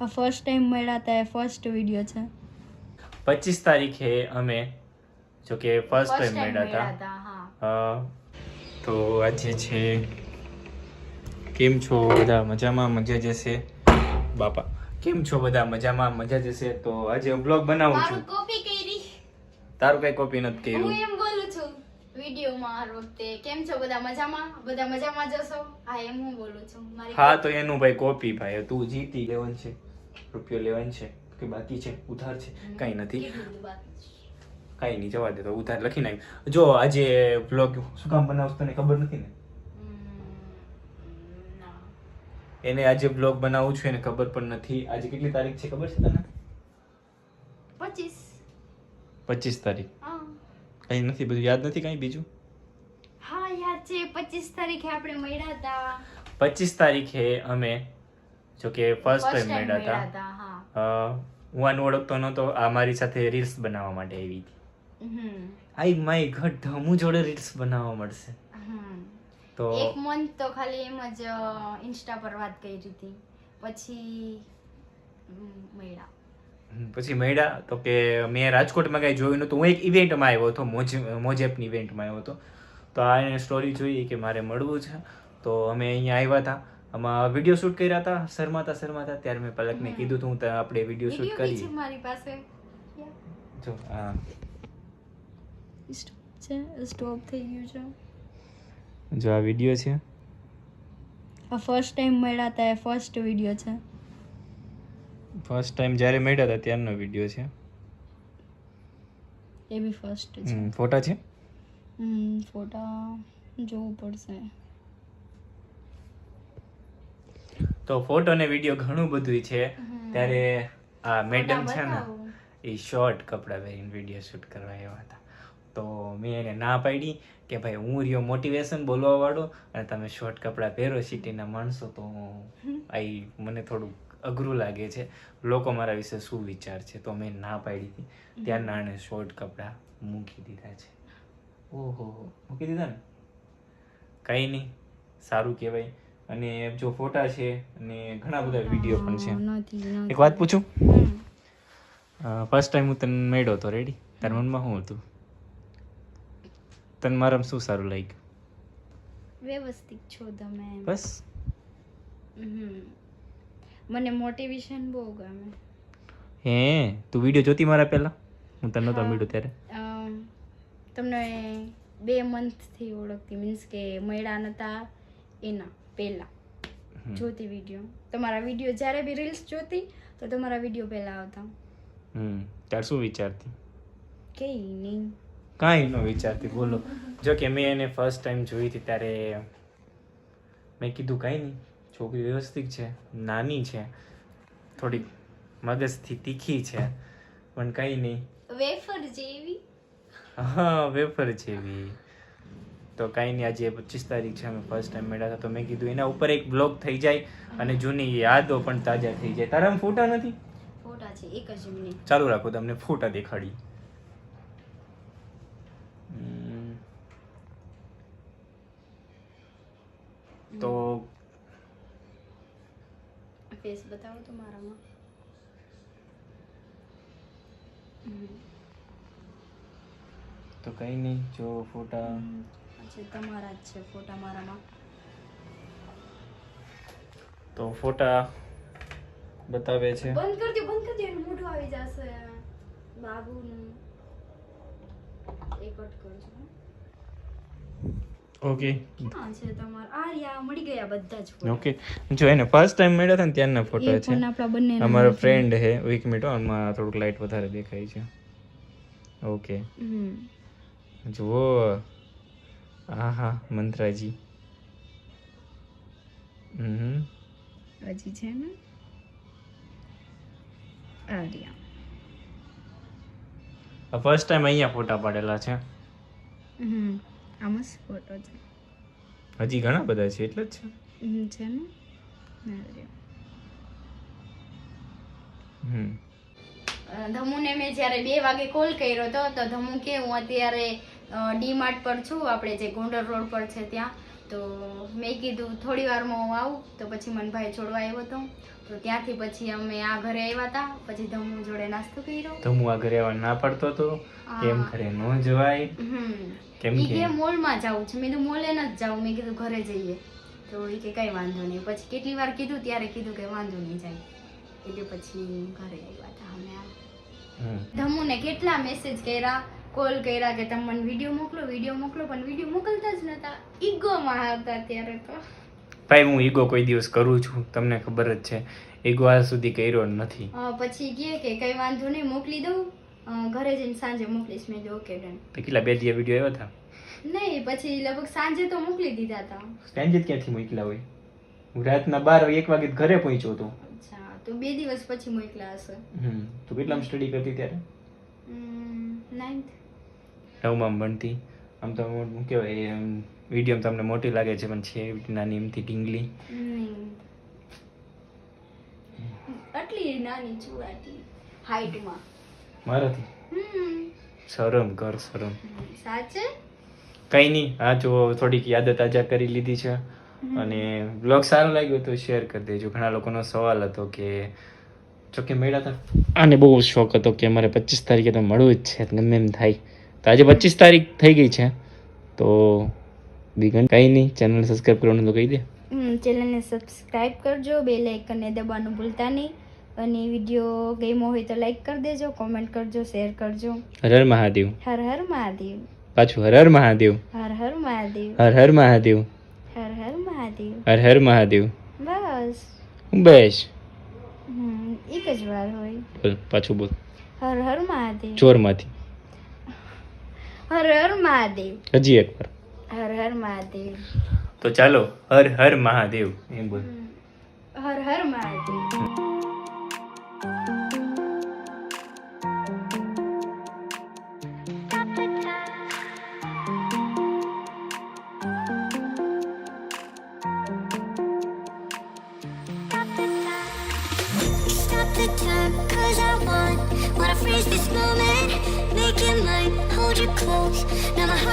આ first time મળ્યા હતા એ ફર્સ્ટ વીડિયો છે. પચીસ તારીખે અમે જો કે ફર્સ્ટ ટાઈમ મળ્યા હતા તો આજે છે કેમ છો બધા? મજામાં? મજા જશે? બાપા કેમ છો બધા? મજામાં? મજા જશે? તો આજે હું બ્લોગ બનાવું છું. કોપી કરી. તારું કઈ કોપી નથી હું કર્યું એમ બોલું છું વિડીયોમાં હર વખતે. કેમ છો બધા? મજામાં? બધા મજામાં જશો હા એમ હું બોલું છું. મારી હા તો એનું ભાઈ કોપી ભાઈ. તું જીતી લેવન છે. રૂપિયો લેવાની છે કે બાકી છે? ઉધાર છે? કંઈ નથી. કઈ નહીં જવા દે તો ઉધાર લખી નાખ. જો આજે બ્લોગ શું કામ બનાવશ તને ખબર નથી ને? એને આજે બ્લોગ બનાવું છું એને ખબર પણ નથી. આજે કેટલી તારીખ છે ખબર છે તને? પચીસ. પચીસ તારીખ. હા. કઈ નથી બધું યાદ નથી કઈ બીજું? હા યાદ છે. પચીસ તારીખે આપણે મળ્યા હતા. પચીસ તારીખે અમે જો કે ફર્સ્ટ ટાઈમ મળ્યા હતા. હા. આને ઓળખતો નહોતો આ મારી સાથે રીલ્સ બનાવવા માટે આવી હતી. આઈ માય ગોડ ધમુ જોડે રીલ્સ બનાવવા મળશે. તો એક મંથ તો ખાલી એમ જ ઇન્સ્ટા પર વાત કરી હતી. પછી મળ્યા. પછી મળ્યા તો કે મેં રાજકોટમાં કઈ જોયું નહોતું. હું એક ઇવેન્ટમાં આવ્યો હતો મોજ મોજ ઇવેન્ટમાં આવ્યો હતો. તો આ એને સ્ટોરી જોઈ કે મારે મળવું છે. તો અમે અહીંયા આવ્યા હતા. આમાં વીડિયો શૂટ કર્યા હતા શરમાતા શરમાતા. ત્યારે મેં પલકને કીધું હતું તો આપણે વીડિયો શૂટ કરી કરીએ. મારી પાસે. જો હા. સ્ટોપ છે સ્ટોપ થઈ ગયું છે. જો આ વીડિયો છે. આ ફર્સ્ટ ટાઈમ મળ્યા હતા એ ફર્સ્ટ વીડિયો છે. ફર્સ્ટ ટાઈમ જ્યારે મળ્યા હતા ત્યારનો વીડિયો છે. એ બી ફર્સ્ટ છે. ફોટા છે? હમ ફોટા જોવું પડશે. તો ફોટો ને વીડિયો ઘણું બધું છે. ત્યારે આ મેડમ છે ને એ શોર્ટ કપડાં પહેરીને વીડિયો શૂટ કરવા આવ્યા હતા. તો મેં એને ના પાડી કે ભાઈ હું રહ્યો મોટિવેશન બોલવા વાળો અને તમે શોર્ટ કપડાં પહેરો સિટીના માણસો તો આઈ મને થોડું અઘરું લાગે છે. લોકો મારા વિશે શું વિચાર છે તો મેં ના પાડી હતી. ત્યારના નાણે શોર્ટ કપડાં મૂકી દીધા છે. ઓહો. મૂકી દીધા ને? કંઈ નહીં સારું કહેવાય. અને જો ફોટા છે અને ઘણા બધા વીડિયો પણ છે. એક વાત પૂછું. ફર્સ્ટ ટાઈમ હું તને મળ્યો હતો રેડી તારા મનમાં શું હતું? તને મારામાં શું સારું લાગ્યું? વ્યવસ્થિત છો તમે બસ. મને મોટિવેશન બહુ ગમે. હે તું વીડિયો જોતી મારા પહેલા? હું તને નહોતો. મળ્યો ત્યારે. તમને બે મંથથી ઓળખતી મીન્સ કે મળ્યા નતા એના. પહેલા. જોતી વીડિયો તમારા વીડિયો જ્યારે બી રીલ્સ જોતી તો તમારા વીડિયો પહેલાં આવતા. હમ. તાર શું વિચારતી? કઈ નહીં. કાંઈ ન વિચારતી બોલો. જો કે મેં એને ફર્સ્ટ ટાઈમ જોઈ હતી ત્યારે મેં કીધું કાંઈ નહીં. છોકરી વ્યવસ્થિત છે નાની છે થોડીક મગજથી તીખી છે પણ કંઈ નહીં. વેફર જેવી. હા વેફર જેવી. તો કાંઈ નહીં આજે પચીસ તારીખ છે અમે ફર્સ્ટ ટાઈમ મળ્યા હતા. તો મેં કીધું એના ઉપર એક બ્લોગ થઈ જાય અને જૂની યાદો પણ તાજા થઈ જાય. તારા ફોટા નથી? ફોટા છે એક જ મિનિટ ચાલુ રાખો તમને ફોટા દેખાડી. તો ફેસ બતાવો તો મારામાં. તો કંઈ નહીં જો ફોટા. અચ્છા તમારા જ છે ફોટા મારામાં. તો ફોટા બતાવે છે. બંધ કરી દો બંધ કરી દો એનું મોઢું આવી જશે. બાબુનું. એ કટ કરજો. ઓકે. છે તમારા? મળી ગયા બધા જ ઓકે. જો એને ફર્સ્ટ ટાઈમ મળ્યા હતા ને ત્યારના ફોટો છે. આપણા બંને અમારો ફ્રેન્ડ હે એક મિનિટ આમાં થોડુંક લાઈટ વધારે દેખાય છે. ઓકે. જુઓ. હા હા મંત્રાજી. હમ. હજી છે ને? આ રહ્યા ફર્સ્ટ ટાઈમ અહીંયા ફોટા પાડેલા છે. હમ આ મસ્ત ફોટો છે. હજી ઘણા બધા છે એટલે જ છે. છે ને? આ રહ્યા. હમ. ધમુને મેં જ્યારે બે વાગે કોલ કર્યો હતો તો ધમુ કે હું અત્યારે ડી માર્ટ પર છું આપણે જે ગોંડલ રોડ પર છે ત્યાં. તો મેં કીધું થોડી વારમાં હું આવું તો પછી મનભાઈ છોડવા આવ્યો હતો તો ત્યાંથી પછી અમે આ ઘરે આવ્યા હતા પછી ધમુ જોડે નાસ્તો કર્યો. ધમુ આ ઘરે આવવા ના પડતો હતો કેમ ઘરે ન જવાય? કેમ કે? મોલમાં જાવું છે. મેં કીધું મોલે ન જ જાવું મેં કીધું ઘરે જઈએ. તો એ કે કઈ વાંધો નહીં. પછી કેટલી વાર કીધું? ત્યારે કીધું કે વાંધો નહીં જાય. એટલે પછી ઘરે આવ્યા હતા અમે આ. ધમુને કેટલા મેસેજ કર્યા? કોલ કર્યા કે તમે મને વીડિયો મોકલો વીડિયો મોકલો પણ વીડિયો મોકલતા જ નતા. ઈગોમાં હતા ત્યારે તો. ભાઈ હું ઈગો કોઈ દિવસ કરું છું? તમને ખબર જ છે. ઈગો આજ સુધી કર્યો નથી. પછી કહે કે કઈ વાંધો નહીં મોકલી દઉં. ઘરે જઈને સાંજે મોકલીશ. મેં ઓકે ડન તો કેટલા બે દિવસ વીડિયો આવ્યા હતા? નહીં પછી લગભગ સાંજે તો મોકલી દીધા હતા. સાંજે જ ક્યાંથી મોકલા હોય? હું રાતના બાર એક વાગે ઘરે પહોંચ્યો હતો. અચ્છા તો બે દિવસ પછી મોકલા હશે. હમ તો કેટલામાં સ્ટડી કરતી ત્યારે? નાઇન્થ નવમાં ભણતી આમ તો શું કહેવાય વીડિયો તમને મોટી લાગે છે પણ છે એવી નાની એમથી ઢીંગલી. આટલી નાની છું આટલી હાઈટમાં. મારાથી? શરમ કર શરમ. સાચે? કંઈ નહીં હા જો થોડીક યાદો તાજા કરી લીધી છે. અને બ્લોગ સારો લાગ્યો તો શેર કરી દેજો. ઘણા લોકોનો સવાલ હતો કે જોકે મળ્યા હતા? આને બહુ શોખ હતો કે અમારે પચીસ તારીખે તો મળવું જ છે ગમે એમ થાય. તો આજે પચીસ તારીખ થઈ ગઈ છે. તો બીગન કંઈ નહીં ચેનલ સબસ્ક્રાઈબ કરવાનું તો કહી દે. ચેનલને સબસ્ક્રાઇબ કરજો બે લાઇકનને દબાવવાનું ભૂલતા નહીં. અને વીડિયો ગમ્યો હોય તો લાઈક કરી દેજો કોમેન્ટ કરજો શેર કરજો. હર હર મહાદેવ. હર હર મહાદેવ. પાછું હર હર મહાદેવ. હર હર મહાદેવ. હર હર મહાદેવ. હર હર મહાદેવ. હર હર મહાદેવ. બસ. બસ. હમ એક જ વાર હોય. પાછું બોલ. હર હર મહાદેવ. ચોરમાંથી. હર હર મહાદેવ. હજી એક વાર. હર હર મહાદેવ. તો ચાલો હર હર મહાદેવ. એમ બોલ. Har Har Mahadev. Stop the time, cause I want Wanna freeze this moment, mine Hold you close, now my